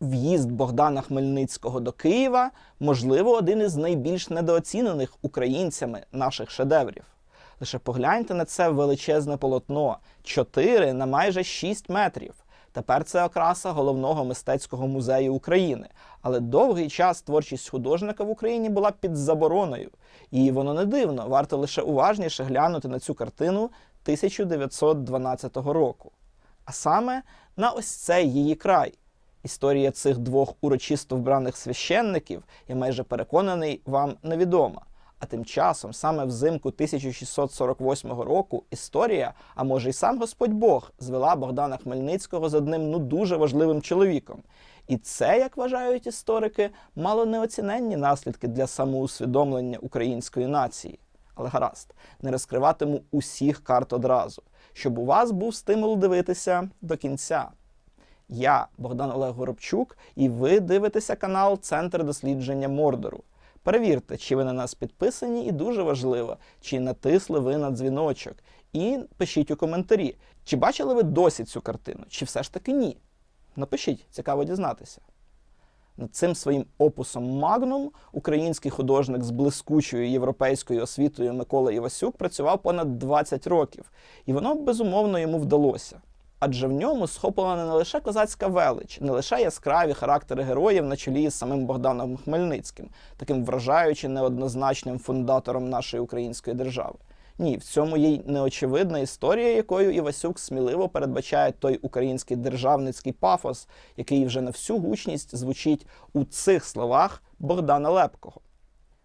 В'їзд Богдана Хмельницького до Києва, можливо, один із найбільш недооцінених українцями наших шедеврів. Лише погляньте на це величезне полотно 4 на майже 6 метрів. Тепер це окраса головного мистецького музею України. Але довгий час творчість художника в Україні була під забороною. І воно не дивно, варто лише уважніше глянути на цю картину 1912 року. А саме на ось цей її край. Історія цих двох урочисто вбраних священників, я майже переконаний, вам невідома. А тим часом, саме взимку 1648 року, історія, а може й сам Господь Бог, звела Богдана Хмельницького з одним ну дуже важливим чоловіком. І це, як вважають історики, мало неоціненні наслідки для самоусвідомлення української нації. Але гаразд, не розкриватиму усіх карт одразу, щоб у вас був стимул дивитися до кінця. Я Богдан Олег Горобчук, і ви дивитеся канал Центр дослідження Мордору. Перевірте, чи ви на нас підписані, і дуже важливо, чи натисли ви на дзвіночок. І пишіть у коментарі, чи бачили ви досі цю картину, чи все ж таки ні. Напишіть, цікаво дізнатися. Над цим своїм опусом Магнум український художник з блискучою європейською освітою Микола Івасюк працював понад 20 років, і воно безумовно йому вдалося. Адже в ньому схоплена не лише козацька велич, не лише яскраві характери героїв на чолі з самим Богданом Хмельницьким, таким вражаючи неоднозначним фундатором нашої української держави. Ні, в цьому є й неочевидна історія, якою Івасюк сміливо передбачає той український державницький пафос, який вже на всю гучність звучить у цих словах Богдана Лепкого.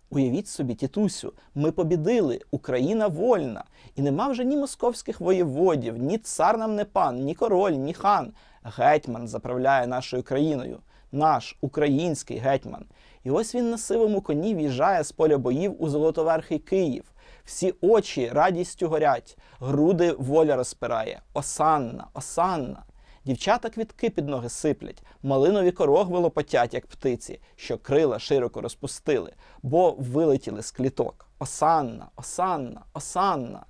Уявіть собі, тітусю, ми побідили, Україна вольна, і нема вже ні московських воєводів, ні цар нам не пан, ні король, ні хан. Гетьман заправляє нашою країною, наш український гетьман. І ось він на сивому коні в'їжджає з поля боїв у Золотоверхий Київ. Всі очі радістю горять, груди воля розпирає. Осанна, осанна. Дівчата квітки під ноги сиплять, малинові корогви лопотять, як птиці, що крила широко розпустили, бо вилетіли з кліток. Осанна, осанна, осанна.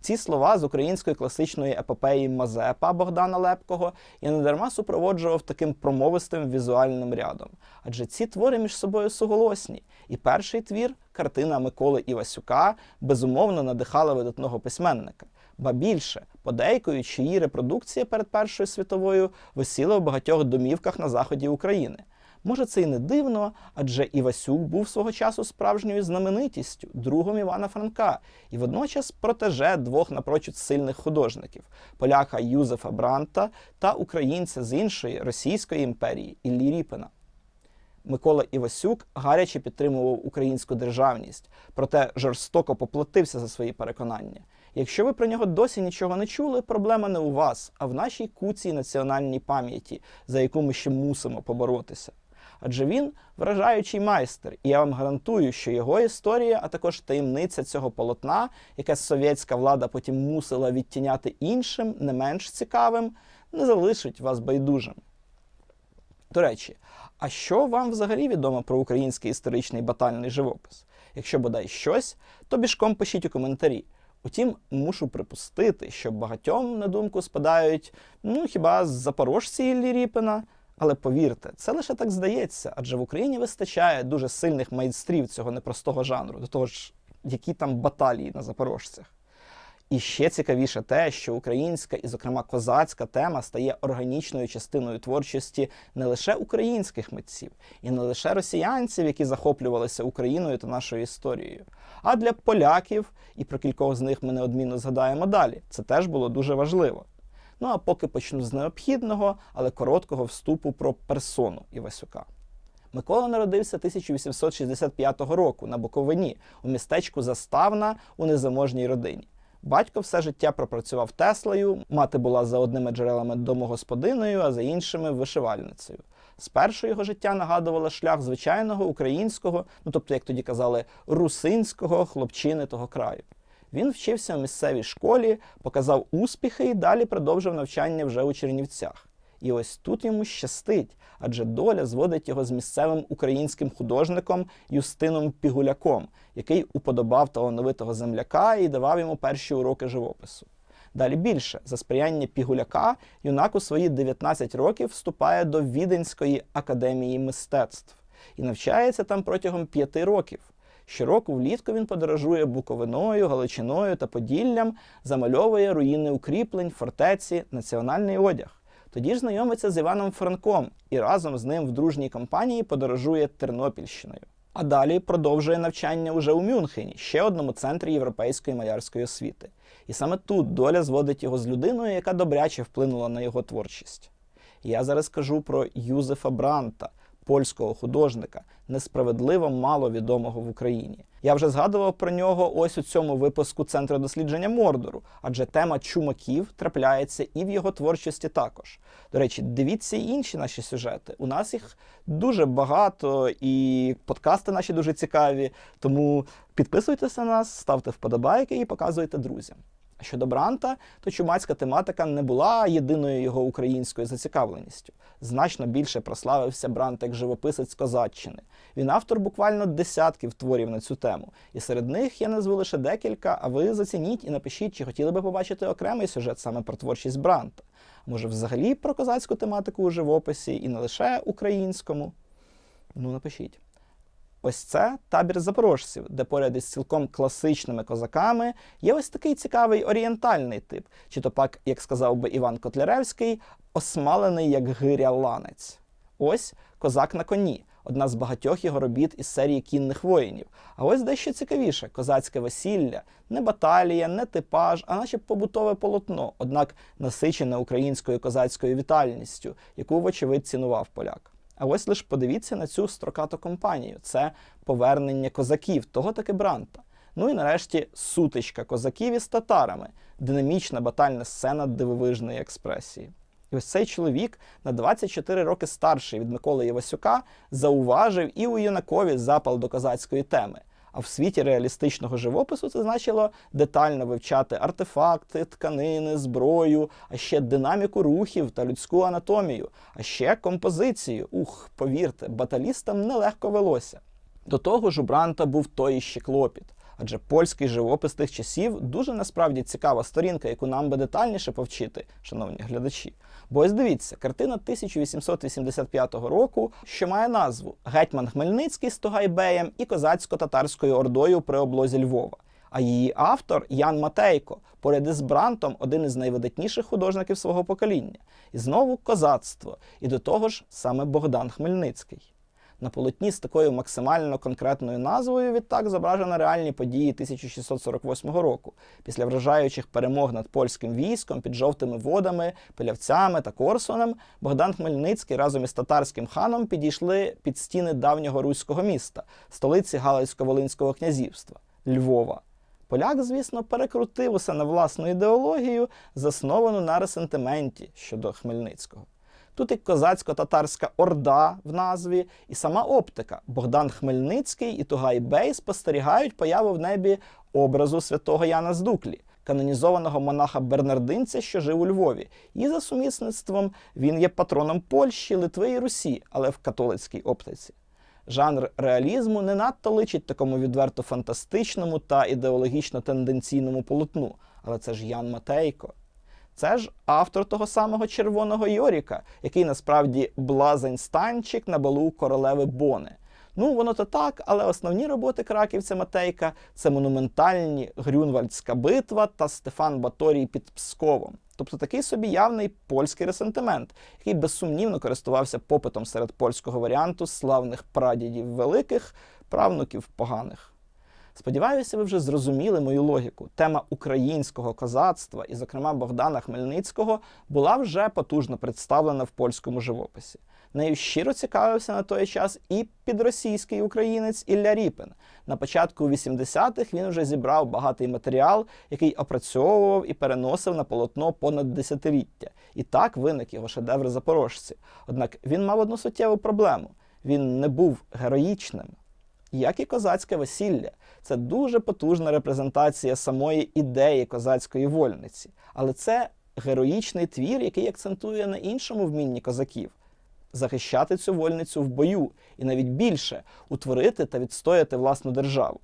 Ці слова з української класичної епопеї Мазепа Богдана Лепкого я недарма супроводжував таким промовистим візуальним рядом. Адже ці твори між собою суголосні. І перший твір, картина Миколи Івасюка, безумовно надихала видатного письменника. Ба більше, подейкують, її репродукція перед Першою світовою висіла в багатьох домівках на заході України. Може, це й не дивно, адже Івасюк був свого часу справжньою знаменитістю, другом Івана Франка, і водночас протеже двох напрочуд сильних художників поляка Юзефа Бранта та українця з іншої Російської імперії Іллі Ріпина. Микола Івасюк гаряче підтримував українську державність, проте жорстоко поплатився за свої переконання. Якщо ви про нього досі нічого не чули, проблема не у вас, а в нашій куцій національній пам'яті, за яку ми ще мусимо поборотися. Адже він вражаючий майстер, і я вам гарантую, що його історія, а також таємниця цього полотна, яке совєтська влада потім мусила відтіняти іншим, не менш цікавим, не залишить вас байдужим. До речі, а що вам взагалі відомо про український історичний батальний живопис? Якщо бодай щось, то бішком пишіть у коментарі. Утім, мушу припустити, що багатьом на думку спадають ну хіба запорожці Іллі Ріпіна. Але повірте, це лише так здається, адже в Україні вистачає дуже сильних майстрів цього непростого жанру, до того ж, які там баталії на запорожцях. І ще цікавіше те, що українська і, зокрема, козацька тема стає органічною частиною творчості не лише українських митців, і не лише росіянців, які захоплювалися Україною та нашою історією, а для поляків, і про кількох з них ми неодмінно згадаємо далі. Це теж було дуже важливо. Ну а поки почну з необхідного, але короткого вступу про персону Івасюка. Микола народився 1865 року на Буковині у містечку Заставна у незаможній родині. Батько все життя пропрацював Теслою, мати була за одними джерелами домогосподиною, а за іншими вишивальницею. Спершу його життя нагадувало шлях звичайного українського, ну тобто, як тоді казали, русинського хлопчини того краю. Він вчився в місцевій школі, показав успіхи і далі продовжив навчання вже у Чернівцях. І ось тут йому щастить, адже доля зводить його з місцевим українським художником Юстином Пігуляком, який уподобав талановитого земляка і давав йому перші уроки живопису. Далі більше за сприяння Пігуляка юнак у свої 19 років вступає до Віденської академії мистецтв і навчається там протягом п'яти років. Щороку влітку він подорожує Буковиною, Галичиною та Поділлям, замальовує руїни укріплень, фортеці, національний одяг. Тоді ж знайомиться з Іваном Франком і разом з ним в дружній компанії подорожує Тернопільщиною. А далі продовжує навчання уже у Мюнхені, ще одному центрі європейської малярської освіти. І саме тут доля зводить його з людиною, яка добряче вплинула на його творчість. Я зараз кажу про Юзефа Бранта, польського художника, несправедливо мало відомого в Україні. Я вже згадував про нього ось у цьому випуску Центру дослідження Мордору, адже тема чумаків трапляється і в його творчості також. До речі, дивіться і інші наші сюжети. У нас їх дуже багато, і подкасти наші дуже цікаві. Тому підписуйтесь на нас, ставте вподобайки і показуйте друзям. Щодо Бранта, то чумацька тематика не була єдиною його українською зацікавленістю. Значно більше прославився Брант як живописець Козаччини. Він автор буквально десятків творів на цю тему. І серед них я назву лише декілька, а ви зацініть і напишіть, чи хотіли би побачити окремий сюжет саме про творчість Бранта. Може, взагалі про козацьку тематику у живописі і не лише українському. Ну, напишіть. Ось це табір запорожців, де поряд із цілком класичними козаками є ось такий цікавий орієнтальний тип, чи то пак, як сказав би Іван Котляревський, осмалений як гиря ланець. Ось козак на коні, одна з багатьох його робіт із серії кінних воїнів. А ось дещо цікавіше: козацьке весілля, не баталія, не типаж, а наче побутове полотно, однак насичене українською козацькою вітальністю, яку, вочевидь, цінував поляк. А ось лише подивіться на цю строкату компанію. Це повернення козаків, того таки Бранта. Ну і нарешті сутичка козаків із татарами, динамічна батальна сцена дивовижної експресії. І ось цей чоловік на 24 роки старший від Миколи Євасюка зауважив і у юнакові запал до козацької теми. А в світі реалістичного живопису це значило детально вивчати артефакти, тканини, зброю, а ще динаміку рухів та людську анатомію, а ще композицію. Ух, повірте, баталістам нелегко велося. До того ж у Бранта був той іще клопіт. Адже польський живопис тих часів дуже насправді цікава сторінка, яку нам би детальніше повчити, шановні глядачі. Бо ось дивіться, картина 1885 року, що має назву Гетьман Хмельницький з Тогайбеєм і козацько-татарською ордою при облозі Львова. А її автор Ян Матейко, поряд із Брантом, один із найвидатніших художників свого покоління. І знову козацтво. І до того ж саме Богдан Хмельницький. На полотні з такою максимально конкретною назвою відтак зображено реальні події 1648 року, після вражаючих перемог над польським військом під жовтими водами, пилявцями та Корсуном, Богдан Хмельницький разом із татарським ханом підійшли під стіни давнього руського міста, столиці Галицько-Волинського князівства Львова. Поляк, звісно, перекрутив усе на власну ідеологію, засновану на ресентименті щодо Хмельницького. Тут і козацько-татарська орда в назві, і сама оптика. Богдан Хмельницький і Тугай Бей спостерігають появу в небі образу святого Яна з Дуклі, канонізованого монаха Бернардинця, що жив у Львові. І за сумісництвом він є патроном Польщі, Литви і Русі, але в католицькій оптиці. Жанр реалізму не надто личить такому відверто фантастичному та ідеологічно тенденційному полотну, але це ж Ян Матейко. Це ж автор того самого червоного Йоріка, який насправді блазень станчик на балу королеви Бони. Ну, воно то так, але основні роботи краківця Матейка це монументальні Грюнвальдська битва та Стефан Баторій під Псковом. Тобто такий собі явний польський ресентимент, який безсумнівно користувався попитом серед польського варіанту славних прадідів великих, правнуків поганих. Сподіваюся, ви вже зрозуміли мою логіку. Тема українського козацтва, і, зокрема, Богдана Хмельницького, була вже потужно представлена в польському живописі. Нею щиро цікавився на той час і підросійський українець Ілля Ріпин. На початку 80-х він вже зібрав багатий матеріал, який опрацьовував і переносив на полотно понад десятиліття. І так виник його шедевр запорожці. Однак він мав одну суттєву проблему: він не був героїчним. Як і козацьке весілля, це дуже потужна репрезентація самої ідеї козацької вольниці. Але це героїчний твір, який акцентує на іншому вмінні козаків захищати цю вольницю в бою і навіть більше утворити та відстояти власну державу.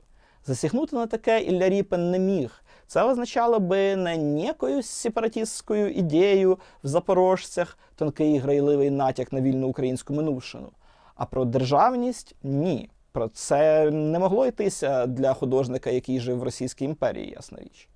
Засігнути на таке Ілля Ріпен не міг. Це означало би не некою сепаратистською ідеєю в запорожцях, тонкий грайливий натяк на вільну українську минувшину. А про державність ні. Про це не могло йтися для художника, який жив в Російській імперії, ясна річ.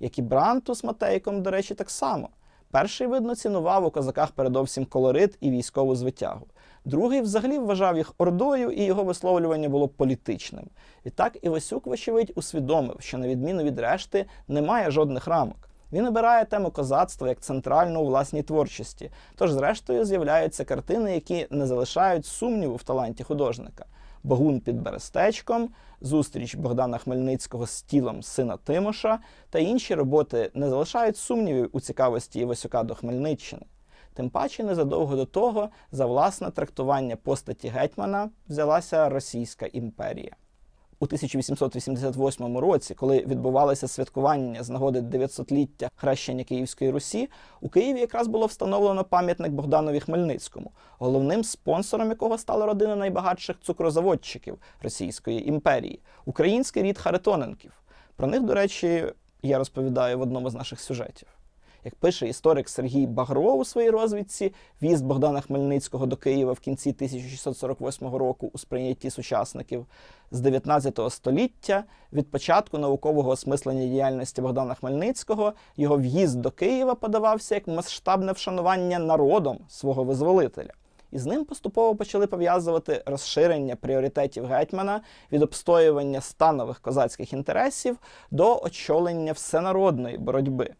Як і Бранту з Матейком, до речі, так само. Перший, видно, цінував у козаках передовсім колорит і військову звитягу. Другий взагалі вважав їх ордою, і його висловлювання було політичним. І так Івасюк, вочевидь, усвідомив, що на відміну від решти немає жодних рамок. Він обирає тему козацтва як центральну у власній творчості. Тож, зрештою, з'являються картини, які не залишають сумніву в таланті художника. Богун під Берестечком, зустріч Богдана Хмельницького з тілом сина Тимоша та інші роботи не залишають сумнівів у цікавості Івасюка до Хмельниччини. Тим паче, незадовго до того за власне трактування постаті гетьмана взялася Російська імперія. У 1888 році, коли відбувалося святкування з нагоди 900-ліття хрещення Київської Русі, у Києві якраз було встановлено пам'ятник Богданові Хмельницькому, головним спонсором якого стала родина найбагатших цукрозаводчиків Російської імперії, український рід Харитоненків. Про них, до речі, я розповідаю в одному з наших сюжетів. Як пише історик Сергій Багро у своїй розвідці, в'їзд Богдана Хмельницького до Києва в кінці 1648 року у сприйнятті сучасників з 19 століття від початку наукового осмислення діяльності Богдана Хмельницького його в'їзд до Києва подавався як масштабне вшанування народом свого визволителя. І з ним поступово почали пов'язувати розширення пріоритетів гетьмана від обстоювання станових козацьких інтересів до очолення всенародної боротьби.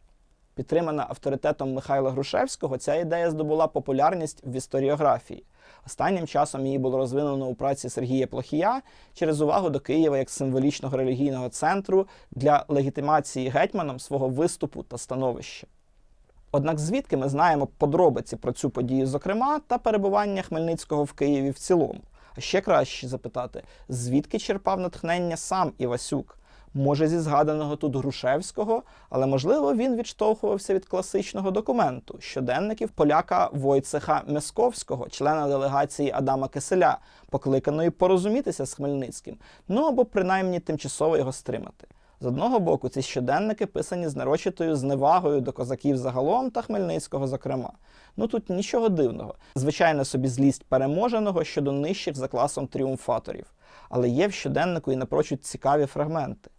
Підтримана авторитетом Михайла Грушевського, ця ідея здобула популярність в історіографії. Останнім часом її було розвинено у праці Сергія Плохія через увагу до Києва як символічного релігійного центру для легітимації гетьманом свого виступу та становища. Однак звідки ми знаємо подробиці про цю подію, зокрема, та перебування Хмельницького в Києві в цілому? А ще краще запитати, звідки черпав натхнення сам Івасюк? Може, зі згаданого тут Грушевського, але можливо він відштовхувався від класичного документу щоденників поляка Войцеха Месковського, члена делегації Адама Киселя, покликаної порозумітися з Хмельницьким, ну або принаймні тимчасово його стримати. З одного боку, ці щоденники писані з нарочитою зневагою до козаків загалом та Хмельницького, зокрема. Ну тут нічого дивного. Звичайно собі злість переможеного щодо нижчих за класом тріумфаторів. Але є в щоденнику і напрочуд цікаві фрагменти.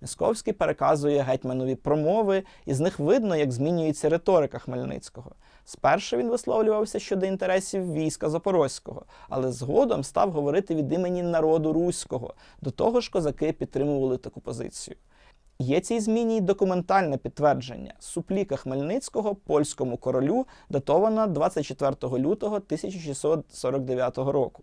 Місковський переказує гетьманові промови, і з них видно, як змінюється риторика Хмельницького. Спершу він висловлювався щодо інтересів війська Запорозького, але згодом став говорити від імені народу руського. До того ж, козаки підтримували таку позицію. Є цій зміні й документальне підтвердження. Супліка Хмельницького польському королю датована 24 лютого 1649 року.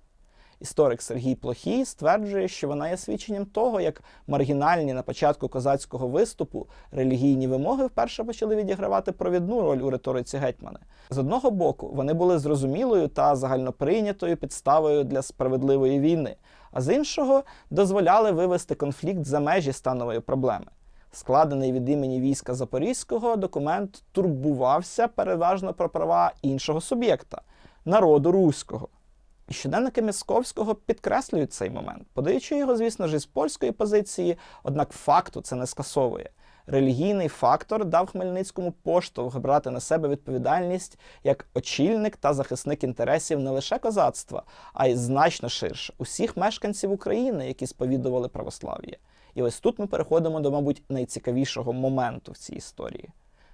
Історик Сергій Плохій стверджує, що вона є свідченням того, як маргінальні на початку козацького виступу релігійні вимоги вперше почали відігравати провідну роль у риториці гетьмана. З одного боку, вони були зрозумілою та загальноприйнятою підставою для справедливої війни, а з іншого дозволяли вивести конфлікт за межі станової проблеми. Складений від імені війська Запорізького, документ турбувався переважно про права іншого суб'єкта народу руського. І щоденники Місковського підкреслюють цей момент, подаючи його, звісно ж, із польської позиції, однак факту це не скасовує. Релігійний фактор дав Хмельницькому поштовх брати на себе відповідальність як очільник та захисник інтересів не лише козацтва, а й значно ширше усіх мешканців України, які сповідували православ'я. І ось тут ми переходимо до, мабуть, найцікавішого моменту в цій історії.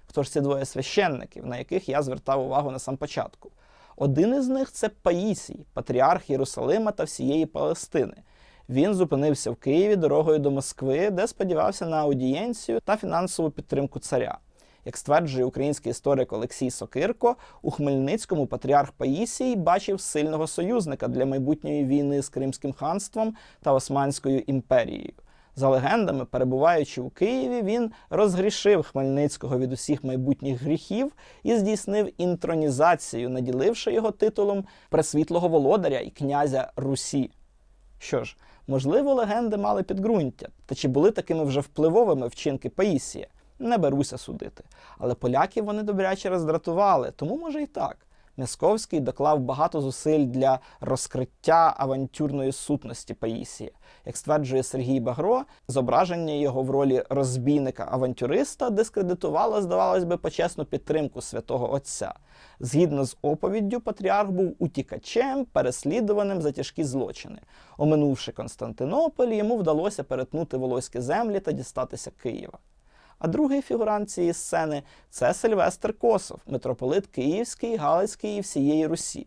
Хто ж ці двоє священників, на яких я звертав увагу на сам початку? Один із них це Паїсій, патріарх Єрусалима та всієї Палестини. Він зупинився в Києві дорогою до Москви, де сподівався на аудієнцію та фінансову підтримку царя. Як стверджує український історик Олексій Сокирко, у Хмельницькому патріарх Паїсій бачив сильного союзника для майбутньої війни з Кримським ханством та Османською імперією. За легендами, перебуваючи у Києві, він розгрішив Хмельницького від усіх майбутніх гріхів і здійснив інтронізацію, наділивши його титулом пресвітлого володаря і князя Русі. Що ж, можливо, легенди мали підґрунтя, та чи були такими вже впливовими вчинки Паїсія? Не беруся судити. Але поляків вони добряче роздратували, тому може і так. Мясковський доклав багато зусиль для розкриття авантюрної сутності Паїсія. Як стверджує Сергій Багро, зображення його в ролі розбійника-авантюриста дискредитувало, здавалось би, почесну підтримку святого Отця. Згідно з оповіддю, патріарх був утікачем, переслідуваним за тяжкі злочини. Оминувши Константинополь, йому вдалося перетнути волоські землі та дістатися Києва. А другий фігурант цієї сцени це Сильвестр Косов, митрополит Київський, Галицький і всієї Русі.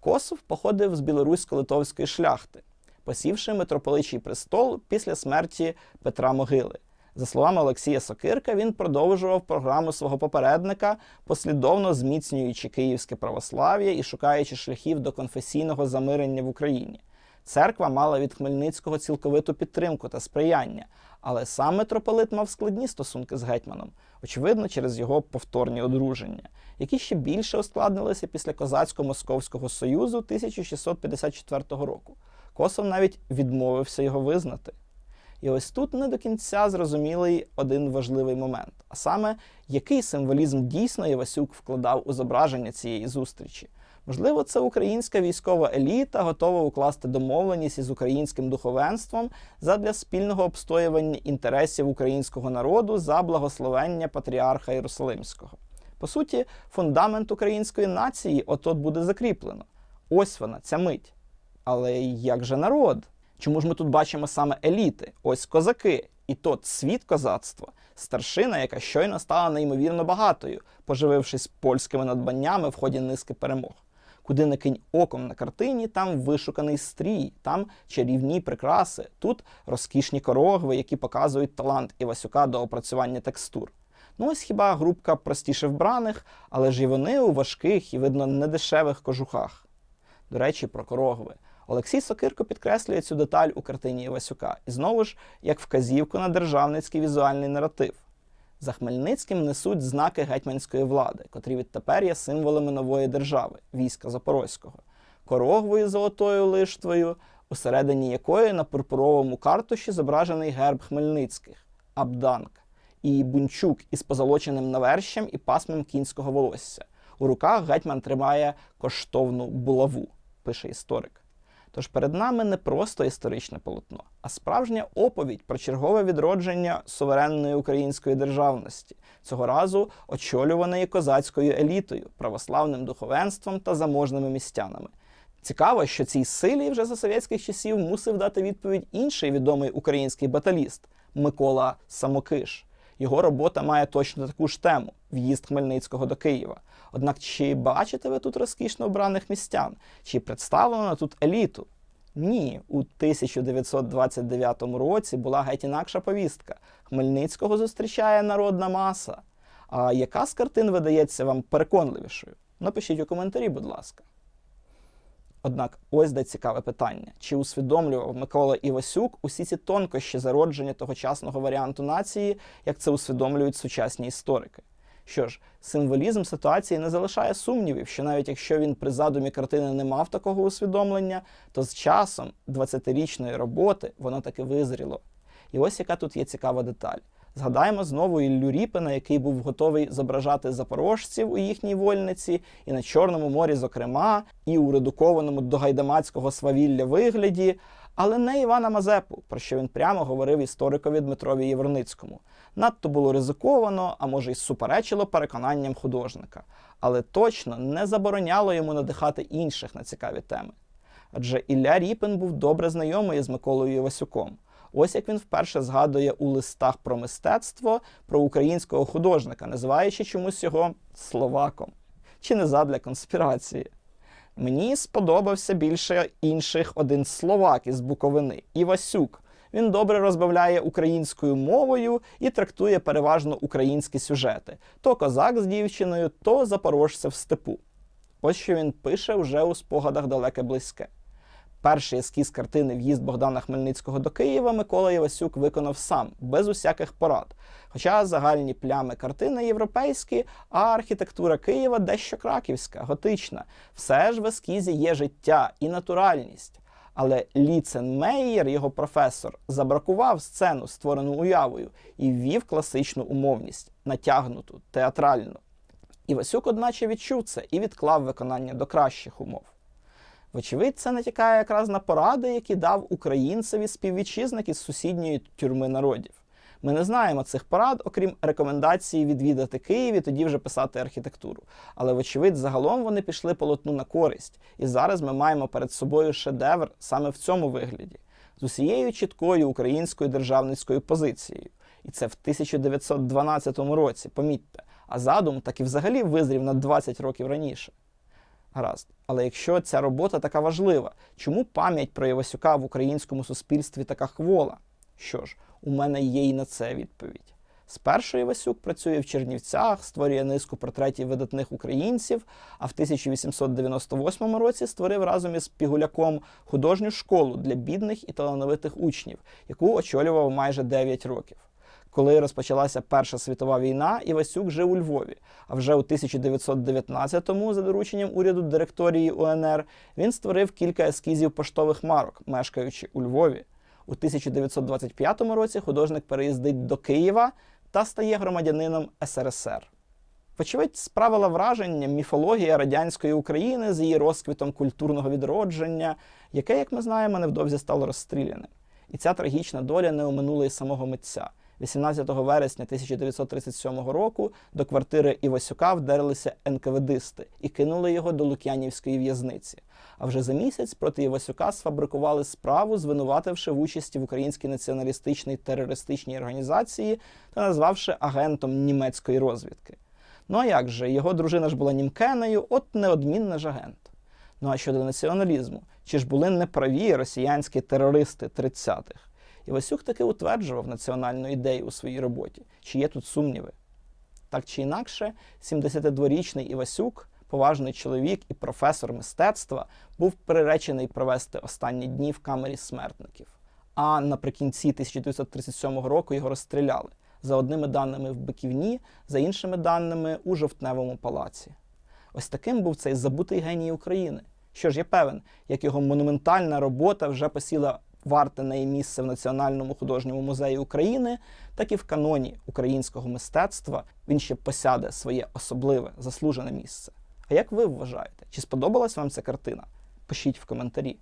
Косов походив з білорусько-литовської шляхти, посівши митрополичий престол після смерті Петра Могили. За словами Олексія Сокирка, він продовжував програму свого попередника, послідовно зміцнюючи київське православ'я і шукаючи шляхів до конфесійного замирення в Україні. Церква мала від Хмельницького цілковиту підтримку та сприяння, але сам митрополит мав складні стосунки з гетьманом, очевидно, через його повторні одруження, які ще більше ускладнилися після козацько-московського союзу 1654 року. Косов навіть відмовився його визнати. І ось тут не до кінця зрозумілий один важливий момент: а саме, який символізм дійсно Євасюк вкладав у зображення цієї зустрічі. Можливо, це українська військова еліта готова укласти домовленість із українським духовенством задля спільного обстоювання інтересів українського народу за благословення патріарха Єрусалимського. По суті, фундамент української нації от-от буде закріплено. Ось вона, ця мить. Але як же народ? Чому ж ми тут бачимо саме еліти? Ось козаки, і тот світ козацтва, старшина, яка щойно стала неймовірно багатою, поживившись польськими надбаннями в ході низки перемог. Куди не кинь оком на картині, там вишуканий стрій, там чарівні прикраси, тут розкішні корогви, які показують талант Івасюка до опрацювання текстур. Ну ось хіба групка простіше вбраних, але ж і вони у важких і, видно, недешевих кожухах. До речі, про корогви. Олексій Сокирко підкреслює цю деталь у картині Івасюка, і знову ж як вказівку на державницький візуальний наратив. За Хмельницьким несуть знаки гетьманської влади, котрі відтепер є символами нової держави війська Запорозького, корогвою золотою лиштвою, усередині якої на пурпуровому картуші зображений герб Хмельницьких, Абданк, і бунчук із позолоченим навершем і пасмом кінського волосся. У руках гетьман тримає коштовну булаву, пише історик. Тож перед нами не просто історичне полотно, а справжня оповідь про чергове відродження суверенної української державності, цього разу очолюваної козацькою елітою, православним духовенством та заможними містянами. Цікаво, що цій силі вже за совєтських часів мусив дати відповідь інший відомий український баталіст Микола Самокиш. Його робота має точно таку ж тему в'їзд Хмельницького до Києва. Однак чи бачите ви тут розкішно обраних містян? Чи представлено тут еліту? Ні, у 1929 році була геть інакша повістка. Хмельницького зустрічає народна маса. А яка з картин видається вам переконливішою? Напишіть у коментарі, будь ласка. Однак ось де цікаве питання: чи усвідомлював Микола Івасюк усі ці тонкощі зародження тогочасного варіанту нації, як це усвідомлюють сучасні історики? Що ж, символізм ситуації не залишає сумнівів, що навіть якщо він при задумі картини не мав такого усвідомлення, то з часом 20-річної роботи воно таки визріло. І ось яка тут є цікава деталь. Згадаємо знову Іллю Ріпина, який був готовий зображати запорожців у їхній вольниці, і на Чорному морі, зокрема, і у редукованому до гайдамацького свавілля вигляді, але не Івана Мазепу, про що він прямо говорив історикові Дмитрові Єворницькому. Надто було ризиковано, а може й суперечило переконанням художника, але точно не забороняло йому надихати інших на цікаві теми. Адже Ілля Ріпин був добре знайомий з Миколою Івасюком. Ось як він вперше згадує у листах про мистецтво про українського художника, називаючи чомусь його словаком. Чи не задля конспірації? Мені сподобався більше інших один словак із Буковини Івасюк. Він добре розбавляє українською мовою і трактує переважно українські сюжети: то козак з дівчиною, то запорожця в степу. Ось що він пише вже у спогадах далеке близьке. Перший ескіз картини В'їзд Богдана Хмельницького до Києва Микола Євасюк виконав сам, без усяких порад. Хоча загальні плями картини європейські, а архітектура Києва дещо краківська, готична. Все ж в ескізі є життя і натуральність. Але Ліцен Мейєр, його професор, забракував сцену, створену уявою, і ввів класичну умовність, натягнуту, театральну. Івасюк, одначе, відчув це і відклав виконання до кращих умов. Вочевидь, це натякає якраз на поради, які дав українцеві співвітчизник із сусідньої тюрми народів. Ми не знаємо цих порад, окрім рекомендації відвідати Київ і тоді вже писати архітектуру. Але, вочевидь, загалом вони пішли полотну на користь. І зараз ми маємо перед собою шедевр саме в цьому вигляді, з усією чіткою українською державницькою позицією. І це в 1912 році, помітьте. А задум так і взагалі визрів на 20 років раніше. Гаразд. Але якщо ця робота така важлива, чому пам'ять про Івасюка в українському суспільстві така хвола? Що ж, у мене є і на це відповідь. Спершу Івасюк працює в Чернівцях, створює низку портретів видатних українців, а в 1898 році створив разом із Пігуляком художню школу для бідних і талановитих учнів, яку очолював майже 9 років. Коли розпочалася Перша світова війна, Івасюк жив у Львові. А вже у 1919-му, за дорученням уряду директорії УНР, він створив кілька ескізів поштових марок, мешкаючи у Львові. У 1925 році художник переїздить до Києва та стає громадянином СРСР. Вочевидь, справила враження міфологія радянської України з її розквітом культурного відродження, яке, як ми знаємо, невдовзі стало розстріляним. І ця трагічна доля не оминула й самого митця. 18 вересня 1937 року до квартири Івасюка вдерлися НКВДисти і кинули його до Лук'янівської в'язниці. А вже за місяць проти Івасюка сфабрикували справу, звинувативши в участі в українській націоналістичній терористичній організації та назвавши агентом німецької розвідки. Ну а як же, його дружина ж була німкеною, от неодмінно ж агент. Ну а щодо націоналізму, чи ж були неправі росіянські терористи 30-х? Івасюк таки утверджував національну ідею у своїй роботі. Чи є тут сумніви? Так чи інакше, 72-річний Івасюк, поважний чоловік і професор мистецтва, був приречений провести останні дні в камері смертників. А наприкінці 1937 року його розстріляли за одними даними в Биківні, за іншими даними у Жовтневому палаці. Ось таким був цей забутий геній України. Що ж, я певен, як його монументальна робота вже посіла варте неї місце в Національному художньому музеї України, так і в каноні українського мистецтва він ще посяде своє особливе заслужене місце. А як ви вважаєте, чи сподобалась вам ця картина? Пишіть в коментарі.